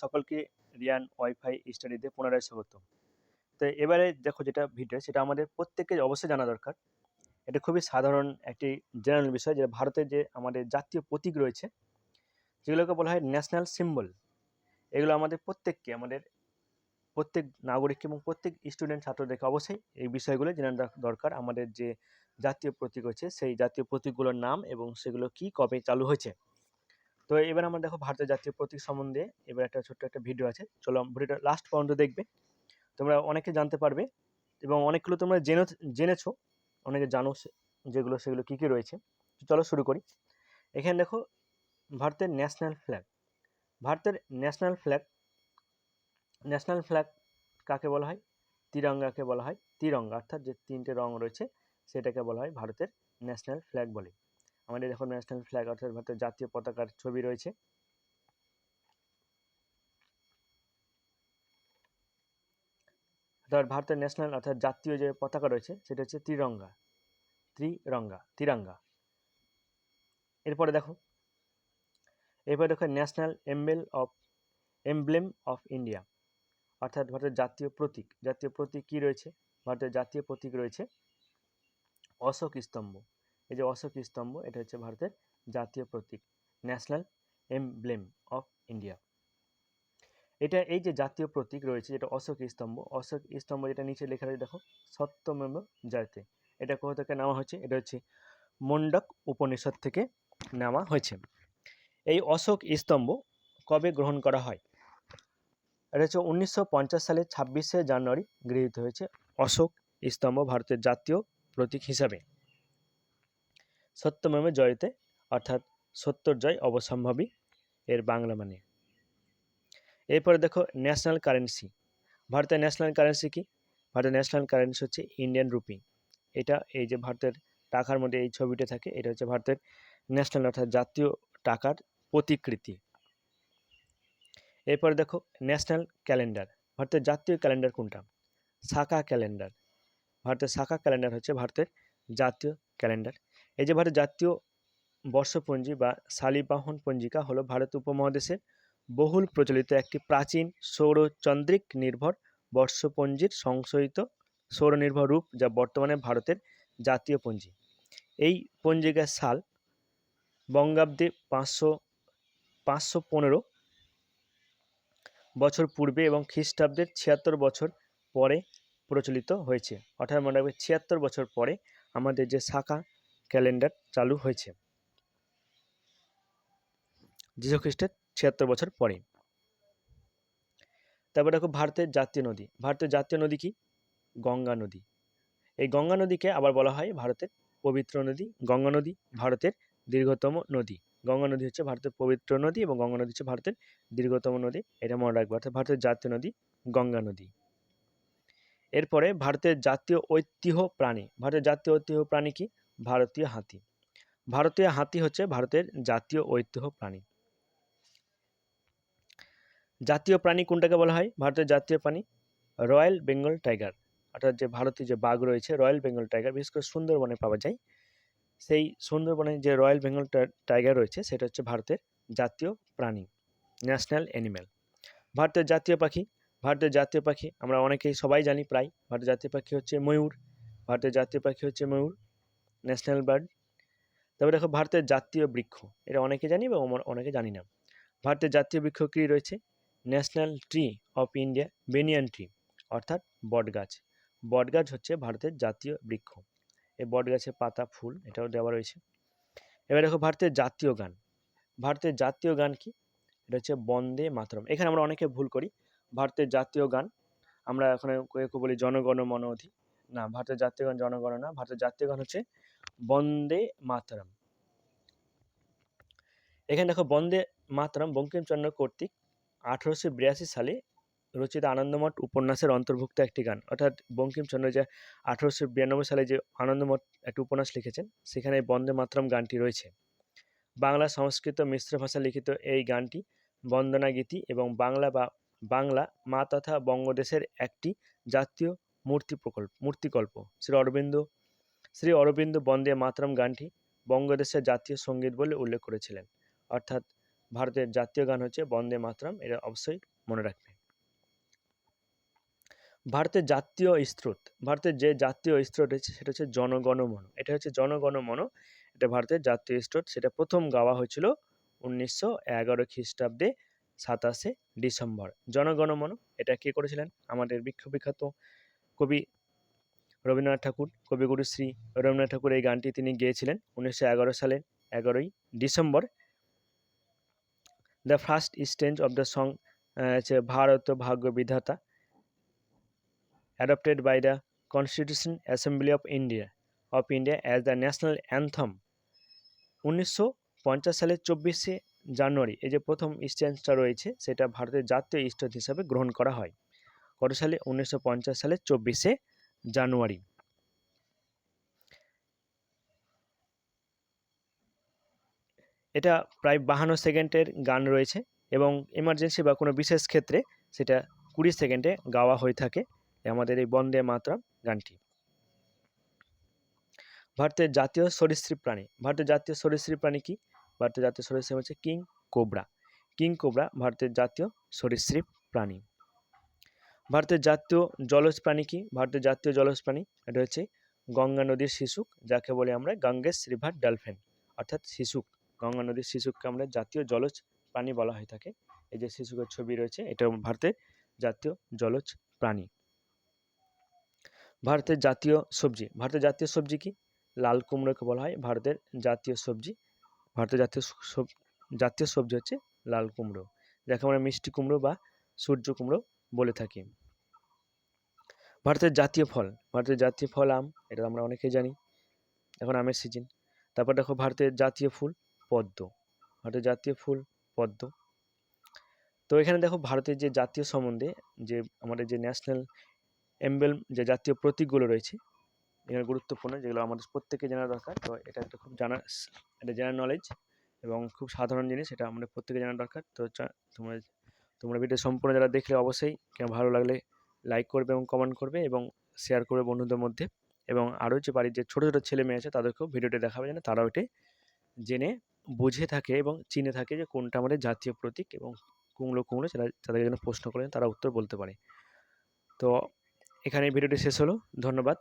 সকলকে রিয়ান ওয়াইফাই স্টাডিতে পুনরায় স্বাগত। তো এবারে দেখো যেটা ভিডিও, সেটা আমাদের প্রত্যেককে অবশ্যই জানা দরকার। এটা খুবই সাধারণ একটি জেনারেল বিষয় যে ভারতের যে আমাদের জাতীয় প্রতীক রয়েছে, যেগুলোকে বলা হয় ন্যাশনাল সিম্বল এগুলো আমাদের প্রত্যেককে, আমাদের প্রত্যেক নাগরিক এবং প্রত্যেক স্টুডেন্ট ছাত্রদেরকে অবশ্যই এই বিষয়গুলো জেনে দরকার। আমাদের যে জাতীয় প্রতীক রয়েছে, সেই জাতীয় প্রতীকগুলোর নাম এবং সেগুলো কি কবে চালু হয়েছে। তো এবার আমরা দেখো ভারতের জাতীয় প্রতীক সম্বন্ধে এবার একটা ছোট্ট একটা ভিডিও আছে। চলো ভিডিওটা লাস্ট পর্যন্ত দেখবে। তোমরা অনেকে জানতে পারবে এবং অনেকগুলো তোমরা জেনে, জেনেছো, অনেকে জানো যেগুলো, সেগুলো কী কী রয়েছে। চলো শুরু করি। এখানে দেখো ভারতের ন্যাশনাল ফ্ল্যাগ ভারতের ন্যাশনাল ফ্ল্যাগ ন্যাশনাল ফ্ল্যাগ কাকে বলা হয়? তিরঙ্গাকে বলা হয়। তিরঙ্গা অর্থাৎ যে তিনটে রং রয়েছে, সেটাকে বলা হয় ভারতের ন্যাশনাল ফ্ল্যাগ বলে। আমাদের দেখো ন্যাশনাল ফ্ল্যাগ অর্থাৎ ভারতের জাতীয় পতাকার ছবি রয়েছে। অর্থাৎ ভারতের ন্যাশনাল অর্থাৎ জাতীয় যে পতাকা রয়েছে, সেটা হচ্ছে ত্রিরঙ্গা ত্রিরঙ্গা তিরঙ্গা। এরপরে দেখো এরপরে দেখো national emblem of, emblem of India, অর্থাৎ ভারতের জাতীয় প্রতীক। জাতীয় প্রতীক কী রয়েছে? ভারতের জাতীয় প্রতীক রয়েছে অশোক স্তম্ভ। এই যে অশোক স্তম্ভ, এটা হচ্ছে ভারতের জাতীয় প্রতীক, ন্যাশনাল এমব্লেম অফ ইন্ডিয়া। এটা এই যে জাতীয় প্রতীক রয়েছে, যেটা অশোক স্তম্ভ অশোক স্তম্ভ যেটা নিচে লেখা রয়েছে, দেখো সত্যমেব জয়তে। এটা কোথা থেকে নেওয়া হয়েছে? এটা হচ্ছে মন্ডক উপনিষদ থেকে নেওয়া হয়েছে। এই অশোক স্তম্ভ কবে গ্রহণ করা হয়? এটা হচ্ছে উনিশশো সালের ছাব্বিশে জানুয়ারি গৃহীত হয়েছে অশোক স্তম্ভ, ভারতের জাতীয় প্রতীক হিসাবে। সত্যমেব জয়তে, অর্থাৎ সত্যর জয় অবসম্ভাবী এর বাংলা মানে। এরপরে দেখো ন্যাশনাল কারেন্সি ভারতের ন্যাশনাল কারেন্সি কি? ভারতের ন্যাশনাল কারেন্সি হচ্ছে ইন্ডিয়ান রুপি এটা এই যে ভারতের টাকার মধ্যে এই ছবিটা থাকে, এটা হচ্ছে ভারতের ন্যাশনাল অর্থাৎ জাতীয় টাকার প্রতিকৃতি। এরপরে দেখো ন্যাশনাল ক্যালেন্ডার ভারতের জাতীয় ক্যালেন্ডার কোনটা? শাখা ক্যালেন্ডার ভারতের শাখা ক্যালেন্ডার হচ্ছে ভারতের জাতীয় ক্যালেন্ডার এই যে ভারতের জাতীয় বর্ষপঞ্জি বা শালিবাহন পঞ্জিকা হলো ভারত উপমহাদেশের বহুল প্রচলিত একটি প্রাচীন সৌরচন্দ্রিক নির্ভর বর্ষপঞ্জির সংশোধিত সৌরনির্ভর রূপ যা বর্তমানে ভারতের জাতীয় পঞ্জি। এই পঞ্জিকার সাল বঙ্গাব্দে পাঁচশো পাঁচশো পনেরো বছর পূর্বে এবং খ্রিস্টাব্দের ছিয়াত্তর বছর পরে প্রচলিত হয়েছে। অর্থাৎ মনে রাখবে ছিয়াত্তর বছর পরে আমাদের যে শাখা ক্যালেন্ডার চালু হয়েছে। খ্রিস্টের ছিয়াত্তর বছর পরে। তারপর দেখো ভারতের জাতীয় নদী। ভারতের জাতীয় নদী কি? গঙ্গা নদী। এই গঙ্গা নদীকে আবার বলা হয় ভারতের পবিত্র নদী। গঙ্গা নদী ভারতের দীর্ঘতম নদী। গঙ্গা নদী হচ্ছে ভারতের পবিত্র নদী এবং গঙ্গা নদী হচ্ছে ভারতের দীর্ঘতম নদী। এটা মনে রাখবে। অর্থাৎ ভারতের জাতীয় নদী গঙ্গা নদী। এরপরে ভারতের জাতীয় ঐতিহ্য প্রাণী। ভারতের জাতীয় ঐতিহ্য প্রাণী কি? ভারতীয় হাতি। ভারতীয় হাতি হচ্ছে ভারতের জাতীয় ঐতিহ্য প্রাণী। জাতীয় প্রাণী কোনটাকে বলা হয়? ভারতের জাতীয় প্রাণী রয়্যাল বেঙ্গল টাইগার। অর্থাৎ যে ভারতীয় যে বাঘ রয়েছে, রয়্যাল বেঙ্গল টাইগার, বিশেষ করে সুন্দরবনে পাওয়া যায়। সেই সুন্দরবনে যে রয়্যাল বেঙ্গল টাইগার রয়েছে, সেটা হচ্ছে ভারতের জাতীয় প্রাণী, ন্যাশনাল অ্যানিম্যাল ভারতের জাতীয় পাখি, ভারতের জাতীয় পাখি আমরা অনেকেই সবাই জানি প্রায়। ভারতের জাতীয় পাখি হচ্ছে ময়ূর, ভারতের জাতীয় পাখি হচ্ছে ময়ূর ন্যাশনাল বার্ড। তারপরে দেখো ভারতের জাতীয় বৃক্ষ, এটা অনেকে জানি বা অনেকে জানি না। ভারতের জাতীয় বৃক্ষ কী রয়েছে? National tree of India, banyan tree, অর্থাৎ বটগাছ। বটগাছ হচ্ছে ভারতের জাতীয় বৃক্ষ। এই বটগাছের পাতা, ফুল, এটাও দেওয়া রয়েছে। এবার দেখো ভারতের জাতীয় গান। ভারতের জাতীয় গান কি? এটা হচ্ছে বন্দে মাতরম। এখানে আমরা অনেকে ভুল করি। ভারতের জাতীয় গান, আমরা এখানে বলি জনগণ মন অধি না, ভারতের জাতীয় গান জনগণ না। ভারতের জাতীয় গান হচ্ছে বন্দে মাতরম। এখানে দেখো বন্দে মাতরম বঙ্কিমচন্দ্র কর্তৃক আঠেরোশো বিরাশি সালে রচিত আনন্দমঠ উপন্যাসের অন্তর্ভুক্ত একটি গান। অর্থাৎ বঙ্কিমচন্দ্র যে আঠেরোশো বিরানব্বই সালে যে আনন্দমঠ একটি উপন্যাস লিখেছেন, সেখানে বন্দে মাতরম গানটি রয়েছে। বাংলা সংস্কৃত মিশ্র ভাষা লিখিত এই গানটি বন্দনা গীতি এবং বাংলা বা বাংলা মা তথা বঙ্গদেশের একটি জাতীয় মূর্তি প্রকল্প, মূর্তিকল্প। শ্রী অরবিন্দ শ্রী অরবিন্দ বন্দে মাতরম গানটি বঙ্গদেশের জাতীয় সংগীত বলে উল্লেখ করেছিলেন। অর্থাৎ ভারতের জাতীয় গান হচ্ছে বন্দে মাতরম, এটা অবশ্যই মনে রাখবে ভারতের জাতীয় স্রোত, ভারতের যে জাতীয় স্রোত রয়েছে সেটা হচ্ছে জনগণমন। এটা হচ্ছে জনগণমন, এটা ভারতের জাতীয় স্রোত। সেটা প্রথম গাওয়া হয়েছিল উনিশশো এগারো খ্রিস্টাব্দে সাতাশে ডিসেম্বর। জনগণমন, এটা কে করেছিলেন? আমাদের বিখ্যাত কবি রবীন্দ্রনাথ ঠাকুর, কবিগুরু শ্রী রবীন্দ্রনাথ ঠাকুর এই গানটি তিনি গেয়েছিলেন উনিশশো এগারো সালে এগারোই December. The first stanza of the song হচ্ছে Bharat Bhagya Bidhata, adopted by the constitution assembly of India of India as the national anthem. উনিশশো পঞ্চাশ সালের চব্বিশে জানুয়ারি এই যে প্রথম স্ট্যান্সটা রয়েছে, সেটা ভারতের জাতীয় স্টেট হিসাবে গ্রহণ করা হয়। কত সালে? উনিশশো পঞ্চাশ সালের চব্বিশে। জানুয়ারি। এটা প্রায় বাহান্ন সেকেন্ডের গান রয়েছে এবং এমার্জেন্সি বা কোনো বিশেষ ক্ষেত্রে সেটা কুড়ি সেকেন্ডে গাওয়া হয়ে থাকে আমাদের এই বন্দে মাতরম গানটি। ভারতের জাতীয় সরীসৃপ প্রাণী। ভারতের জাতীয় সরীসৃপ প্রাণী কি? ভারতের জাতীয় সরীসৃপ হচ্ছে কিং কোবরা। কিং কোবরা ভারতের জাতীয় সরীসৃপ প্রাণী। ভারতের জাতীয় জলজ প্রাণী কি? ভারতের জাতীয় জলজ প্রাণী এটা হচ্ছে গঙ্গা নদীর শিশুক, যাকে বলে আমরা গাঙ্গেস রিভার ডলফিন, অর্থাৎ শিশুক। গঙ্গা নদীর শিশুককে আমরা জাতীয় জলজ প্রাণী বলা হয়ে থাকে। এই যে শিশুকের ছবি রয়েছে এটা ভারতের জাতীয় জলজ প্রাণী ভারতের জাতীয় সবজি, ভারতের জাতীয় সবজি কি? লাল কুমড়োকে বলা হয়, ভারতের জাতীয় সবজি, ভারতের জাতীয় জাতীয় সবজি হচ্ছে লাল কুমড়ো। যাকে আমরা মিষ্টি কুমড়ো বা সূর্য কুমড়ো বলে থাকি। ভারতের জাতীয় ফল, ভারতের জাতীয় ফল আম, এটা আমরা অনেকেই জানি, এখন আমের সিজন তারপর দেখো ভারতের জাতীয় ফুল পদ্ম, ভারতের জাতীয় ফুল পদ্ম। তো এখানে দেখো ভারতের যে জাতীয় সম্বন্ধে যে আমাদের যে ন্যাশনাল এম্বেল যে জাতীয় প্রতীকগুলো রয়েছে এখানে গুরুত্বপূর্ণ, যেগুলো আমাদের প্রত্যেকে জানা দরকার। তো এটা একটা খুব জানা একটা জেনারেল নলেজ এবং খুব সাধারণ জিনিস, এটা আমাদের প্রত্যেকে জানা দরকার। তো তোমরা তোমরা ভিডিও সম্পূর্ণ যারা দেখলে অবশ্যই কেন ভালো লাগলে লাইক করবে এবং কমেন্ট করবে এবং শেয়ার করবে বন্ধুদের মধ্যে এবং আরও যে বাড়ির যে ছোটো ছোটো ছেলে মেয়ে আছে তাদেরকেও ভিডিওটি দেখাবে যেন তারাও এটি জেনে, বুঝে থাকে এবং চিনে থাকে যে কোনটা আমাদের জাতীয় প্রতীক এবং কুমড়ো কুমড়ো যারা তাদেরকে যেন প্রশ্ন করেন তারা উত্তর বলতে পারে। তো এখানে ভিডিওটি শেষ হলো। ধন্যবাদ।